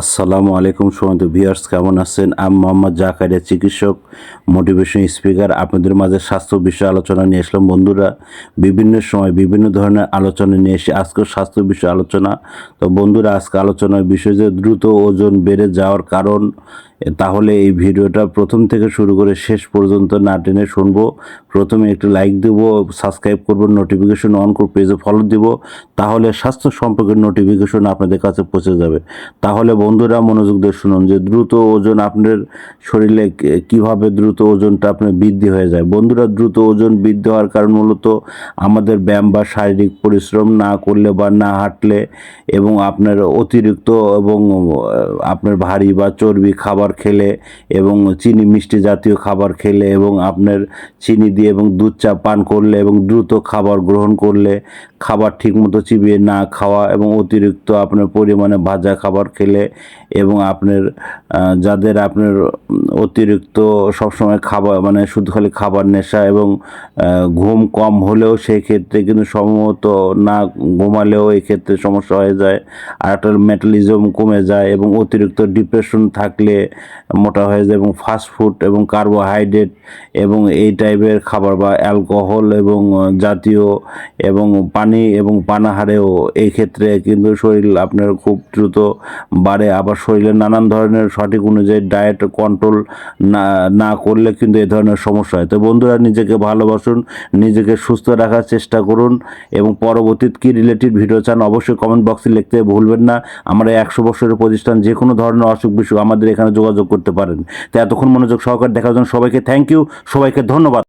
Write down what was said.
আসসালামু আলাইকুম সুমন্ত ভিউয়ার্স, কেমন আছেন? আমি মোহাম্মদ জাকারিয়া, চিকিৎসক মোটিভেশন স্পিকার আপনাদের মাঝে স্বাস্থ্য বিষয়ে আলোচনা নিয়ে আসলাম। বন্ধুরা, বিভিন্ন সময় বিভিন্ন ধরনের আলোচনা নিয়ে এসে আজকে স্বাস্থ্য বিষয়ে আলোচনা। তো বন্ধুরা, আজকে আলোচনার বিষয় যে দ্রুত ওজন বেড়ে যাওয়ার কারণ তাহলে এই ভিডিওটা প্রথম থেকে শুরু করে শেষ পর্যন্ত না টেনে শুনব। প্রথমে একটু লাইক দেব সাবস্ক্রাইব করব নোটিফিকেশন অন করে পেজে ফলো দিব, তাহলে স্বাস্থ্য সম্পর্কের নোটিফিকেশন আপনাদের কাছে পৌঁছে যাবে। তাহলে বন্ধুরা মনোযোগ দিয়ে শুনুন যে দ্রুত ওজন আপনার শরীরে কীভাবে দ্রুত ওজনটা আপনার বৃদ্ধি হয়ে যায়। বন্ধুরা, দ্রুত ওজন বৃদ্ধি হওয়ার কারণ মূলত আমাদের ব্যায়াম বা শারীরিক পরিশ্রম না করলে বা না হাঁটলে এবং আপনার অতিরিক্ত এবং আপনার ভারী বা চর্বি খাবার খেলে এবং চিনি মিষ্টি জাতীয় খাবার খেলে এবং আপনার চিনি দিয়ে এবং দুধ চা পান করলে এবং দ্রুত খাবার গ্রহণ করলে খাবার ঠিকমতো চিবিয়ে না খাওয়া এবং অতিরিক্ত আপনার পরিমাণে ভাজা খাবার খেলে এবং আপনার যাদের আপনার অতিরিক্ত সবসময় খাবার মানে শুধু খালি খাবার নেশা এবং ঘুম কম হলেও সেই ক্ষেত্রে কিন্তু সম্ভবত না ঘুমালেও এই ক্ষেত্রে সমস্যা হয়ে যায়। আর একটা মেটালিজম কমে যায় এবং অতিরিক্ত ডিপ্রেশন থাকলে মোটা হয়ে যায় এবং ফাস্ট ফুড এবং কার্বোহাইড্রেট এবং এই টাইপের খাবার বা অ্যালকোহল এবং জাতীয় এবং পানি এবং পানাহারেও এই ক্ষেত্রে কিন্তু শরীর আপনার খুব দ্রুত বাড়ে। আবার শরীরে নানান ধরনের সঠিক অনুযায়ী ডায়েট কন্ট্রোল না না করলে কিন্তু এই ধরনের সমস্যা হয়। তো বন্ধুরা, নিজেকে ভালোবাসুন, নিজেকে সুস্থ রাখার চেষ্টা করুন এবং পরবর্তীতে কী রিলেটেড ভিডিও চান অবশ্যই কমেন্ট বক্সে লিখতে ভুলবেন না। আমরা একশো বছরের প্রতিষ্ঠান যে কোনো ধরনের অসুখ বিসুখ আমাদের এখানে যোগাযোগ করতে পারেন। তো এতক্ষণ মনোযোগ সহকারে দেখার জন্য সবাইকে থ্যাংক ইউ সবাইকে ধন্যবাদ।